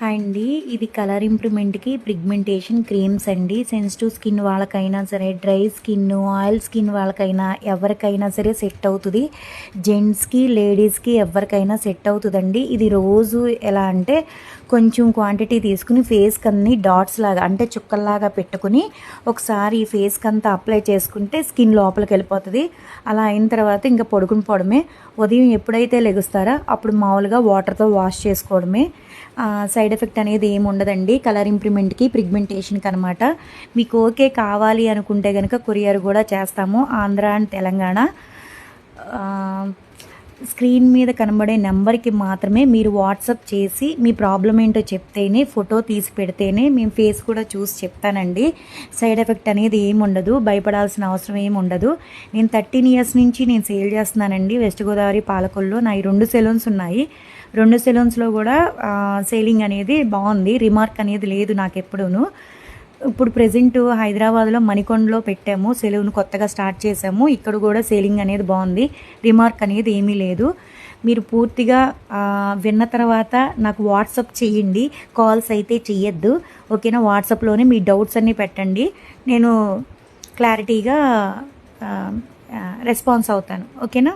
Hi అండి. ఇది colour ఇంప్రూవ్మెంట్కి పిగ్మెంటేషన్ క్రీమ్స్ అండి. సెన్సిటివ్ స్కిన్ వాళ్ళకైనా సరే డ్రై స్కిన్ ఆయిల్ స్కిన్ వాళ్ళకైనా ఎవరికైనా సరే సెట్ అవుతుంది. జెంట్స్కి లేడీస్కి ఎవరికైనా సెట్ అవుతుందండి. ఇది రోజు ఎలా అంటే కొంచెం క్వాంటిటీ తీసుకుని ఫేస్కి అన్ని డాట్స్ లాగా అంటే చుక్కల్లాగా పెట్టుకుని ఒకసారి ఫేస్కి అంతా అప్లై చేసుకుంటే స్కిన్ లోపలికి వెళ్ళిపోతుంది. అలా అయిన తర్వాత ఇంకా పడుకుని పోవడమే. ఉదయం ఎప్పుడైతే లెగుస్తారో అప్పుడు మామూలుగా వాటర్తో వాష్ చేసుకోవడమే. సైడ్ ఎఫెక్ట్ అనేది ఏమి ఉండదండి. కలర్ ఇంప్రూవ్మెంట్కి పిగ్మెంటేషన్కి అనమాట మీకు ఓకే కావాలి అనుకుంటే కనుక కొరియర్ కూడా చేస్తాము. ఆంధ్ర అండ్ తెలంగాణ. స్క్రీన్ మీద కనబడే నెంబర్కి మాత్రమే మీరు వాట్సప్ చేసి మీ ప్రాబ్లం ఏంటో చెప్తేనే ఫోటో తీసి పెడితేనే మేము ఫేస్ కూడా చూసి చెప్తానండి. సైడ్ ఎఫెక్ట్ అనేది ఏమి ఉండదు భయపడాల్సిన అవసరం ఏమి ఉండదు. నేను థర్టీన్ ఇయర్స్ నుంచి నేను సేల్ చేస్తున్నానండి వెస్ట్ గోదావరి పాలకొల్లో. నా ఈ రెండు సెలూన్స్ ఉన్నాయి. రెండు సెలూన్స్లో కూడా సేలింగ్ అనేది బాగుంది. రిమార్క్ అనేది లేదు నాకు ఎప్పుడూను ఇప్పుడు ప్రజెంట్ హైదరాబాద్లో మణికొండలో పెట్టాము. సెలూన్ కొత్తగా స్టార్ట్ చేసాము ఇక్కడ కూడా సేలింగ్ అనేది బాగుంది. రిమార్క్ అనేది ఏమీ లేదు. మీరు పూర్తిగా విన్న తర్వాత నాకు వాట్సప్ చేయండి. కాల్స్ అయితే చెయ్యొద్దు. ఓకేనా? వాట్సాప్లోనే మీ డౌట్స్ అన్నీ పెట్టండి. నేను క్లారిటీగా రెస్పాన్స్ అవుతాను. ఓకేనా?